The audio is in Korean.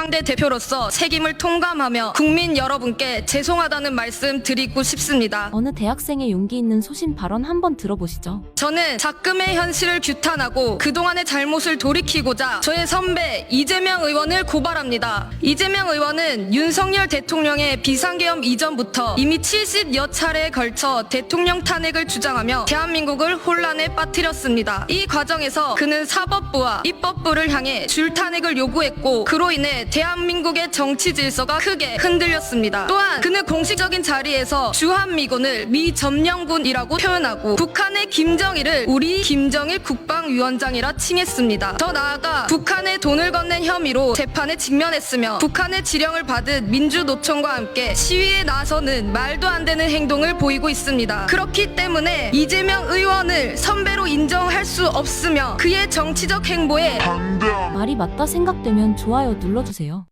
중앙대 대표로서 책임을 통감하며 국민 여러분께 죄송하다는 말씀 드리고 싶습니다. 어느 대학생의 용기 있는 소신 발언 한번 들어보시죠. 저는 작금의 현실을 규탄하고 그동안의 잘못을 돌이키고자 저의 선배 이재명 의원을 고발합니다. 이재명 의원은 윤석열 대통령의 비상계엄 이전부터 이미 70여 차례에 걸쳐 대통령 탄핵을 주장하며 대한민국을 혼란에 빠뜨렸습니다. 이 과정에서 그는 사법부와 입법부를 향해 줄탄핵을 요구했고 그로 인해 대한민국의 정치 질서가 크게 흔들렸습니다. 또한 그는 공식적인 자리에서 주한미군을 미점령군이라고 표현하고 북한의 김정일을 우리 김정일 국방위원장이라 칭했습니다. 더 나아가 북한에 돈을 건넨 혐의로 재판에 직면했으며 북한의 지령을 받은 민주노총과 함께 시위에 나서는 말도 안 되는 행동을 보이고 있습니다. 그렇기 때문에 이재명 의원을 선배로 인정할 수 없으며 그의 정치적 행보에 말이 맞다 생각되면 좋아요 눌러주세요.